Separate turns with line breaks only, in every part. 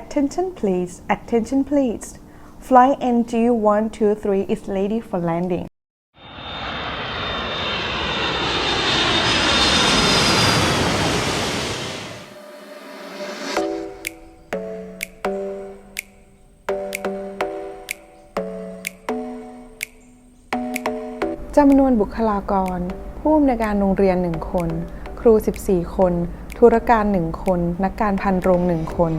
Attention please, attention please. Flight NG 123 is ready for landing. จำนวนบุคลากร ผู้อำนวยการโรงเรียน 1 คน ครู 14 คน ธุรการ 1 คน นักการพันโรง 1 คน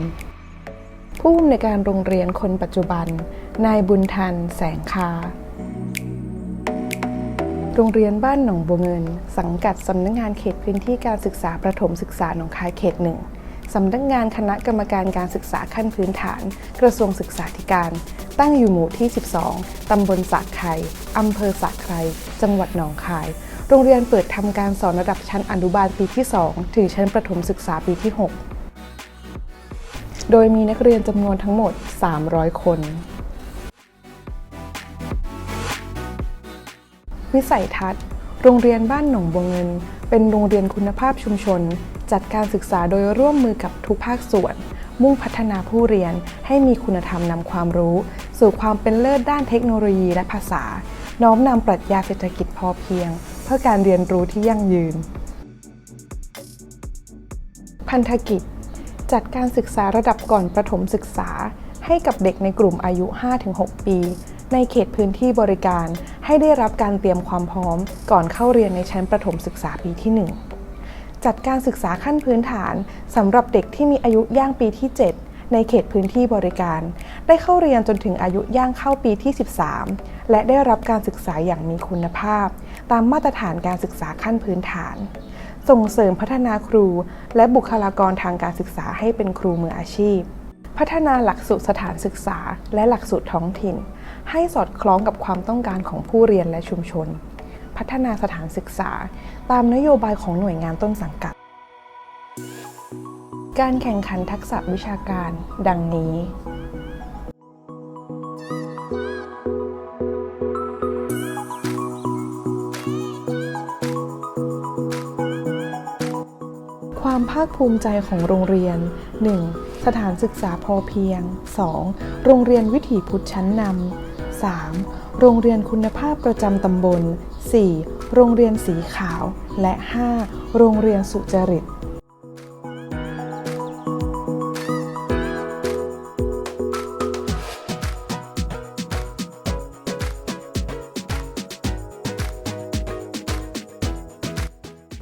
ผู้อำนวยการโรงเรียนคนปัจจุบัน นายบุญทัน แสงคา โรงเรียนบ้านหนองบัวเงิน สังกัดสำนักงานเขตพื้นที่การศึกษาประถมศึกษาหนองคายเขตหนึ่งสำนักงานคณะกรรมการการศึกษาขั้นพื้นฐาน กระทรวงศึกษาธิการ ตั้งอยู่หมู่ที่ 12 ตำบลสักไข่อำเภอสักไครจังหวัดหนองคาย โรงเรียนเปิดทำการสอนระดับชั้นอนุบาลปีที่ 2 ถึงชั้นประถมศึกษาปีที่ 6 โดยมีนักเรียนจำนวนทั้งหมด 300 คน วิสัยทัศน์ โรงเรียนบ้านหนองบัวเงิน เป็นโรงเรียนคุณภาพชุมชน จัดการศึกษาโดยร่วมมือกับทุกภาคส่วน มุ่งพัฒนาผู้เรียนให้มีคุณธรรมนำความรู้ สู่ความเป็นเลิศด้านเทคโนโลยีและภาษา น้อมนำปรัชญาเศรษฐกิจพอเพียง เพื่อการเรียนรู้ที่ยั่งยืน พันธกิจ จัดการศึกษาระดับก่อนประถมศึกษา ให้กับเด็กในกลุ่มอายุ 5-6 ปี ในเขตพื้นที่บริการให้ได้รับการเตรียมความพร้อม ก่อนเข้าเรียนในชั้นประถมศึกษาปีที่ 1 จัดการศึกษาขั้นพื้นฐานสำหรับเด็กที่มีอายุย่างปีที่ 7 ในเขตพื้นที่บริการ ได้เข้าเรียนจนถึงอายุย่างเข้าปีที่ 13 และได้รับการศึกษาอย่างมีคุณภาพ ตามมาตรฐานการศึกษาขั้นพื้นฐาน ส่งเสริมพัฒนาครู และบุคลากรทางการศึกษาให้เป็นครูมืออาชีพ พัฒนาหลักสูตรสถานศึกษา และหลักสูตรท้องถิ่น ให้สอดคล้องกับความต้องการของผู้เรียนและชุมชน พัฒนาสถานศึกษา ตามนโยบายของหน่วยงานต้นสังกัด การแข่งขันทักษะวิชาการ ดังนี้าคภูมิใจของโรงเรียน 1. สถานศึกษาพอเพียง 2. โรงเรียนวิถีพุทธชั้นนำ 3. โรงเรียนคุณภาพประจำตำบล 4. โรงเรียนสีขาว และ 5. โรงเรียนสุจริต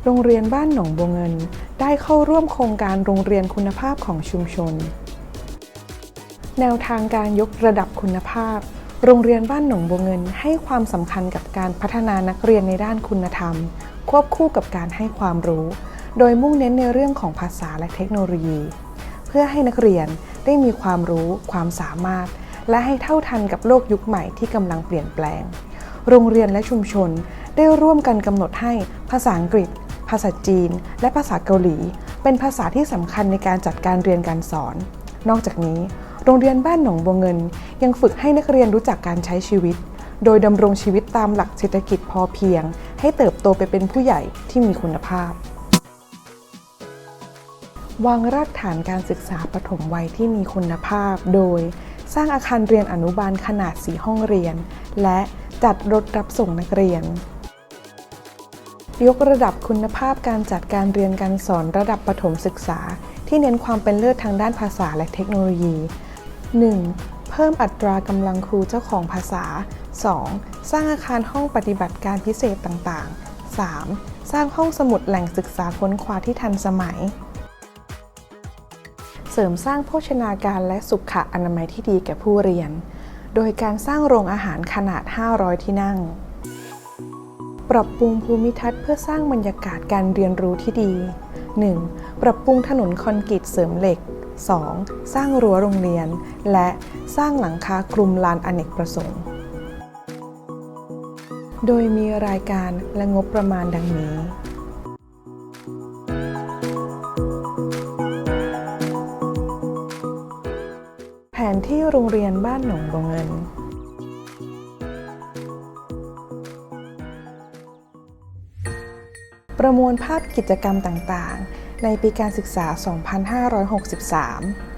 โรงเรียนบ้านหนองบัวเงิน ได้เข้าร่วมโครงการโรงเรียนคุณภาพของชุมชน แนวทางการยกระดับคุณภาพ โรงเรียนบ้านหนองบัวเงิน ให้ความสำคัญกับการพัฒนานักเรียนในด้านคุณธรรม ควบคู่กับการให้ความรู้ โดยมุ่งเน้นในเรื่องของภาษาและเทคโนโลยี เพื่อให้นักเรียนได้มีความรู้ ความสามารถ และให้เท่าทันกับโลกยุคใหม่ที่กำลังเปลี่ยนแปลง โรงเรียนและชุมชนได้ร่วมกันกำหนดให้ภาษาอังกฤษ ภาษาจีน และภาษาเกาหลี เป็นภาษาที่สำคัญในการจัดการเรียนการสอน นอกจากนี้ โรงเรียนบ้านหนองบัวเงิน ยังฝึกให้นักเรียนรู้จักการใช้ชีวิต โดยดำรงชีวิตตามหลักเศรษฐกิจพอเพียง ให้เติบโตไปเป็นผู้ใหญ่ที่มีคุณภาพ วางรากฐานการศึกษาปฐมวัยที่มีคุณภาพ โดยสร้างอาคารเรียนอนุบาลขนาด 4 ห้องเรียน และจัดรถรับส่งนักเรียน ยกระดับคุณภาพการจัดการเรียนการสอนระดับประถมศึกษา ที่เน้นความเป็นเลิศทางด้านภาษาและเทคโนโลยี 1. เพิ่มอัตรากำลังครูเจ้าของภาษา 2. สร้างอาคารห้องปฏิบัติการพิเศษต่างๆ 3. สร้างห้องสมุดแหล่งศึกษาค้นคว้าที่ทันสมัย เสริมสร้างโภชนาการและสุขอนามัยที่ดีแก่ผู้เรียน โดยการสร้างโรงอาหารขนาด 500 ที่นั่ง ปรับปรุงภูมิทัศน์เพื่อสร้างบรรยากาศการเรียนรู้ที่ดี 1. ปรับปรุงถนนคอนกรีตเสริมเหล็ก 2. สร้างรั้วโรงเรียน และสร้างหลังคาคลุมลานอเนกประสงค์ โดยมีรายการและงบประมาณดังนี้แผนที่โรงเรียนบ้านหนองบัวเงิน ประมวลภาพกิจกรรมต่างๆ ในปีการศึกษา 2563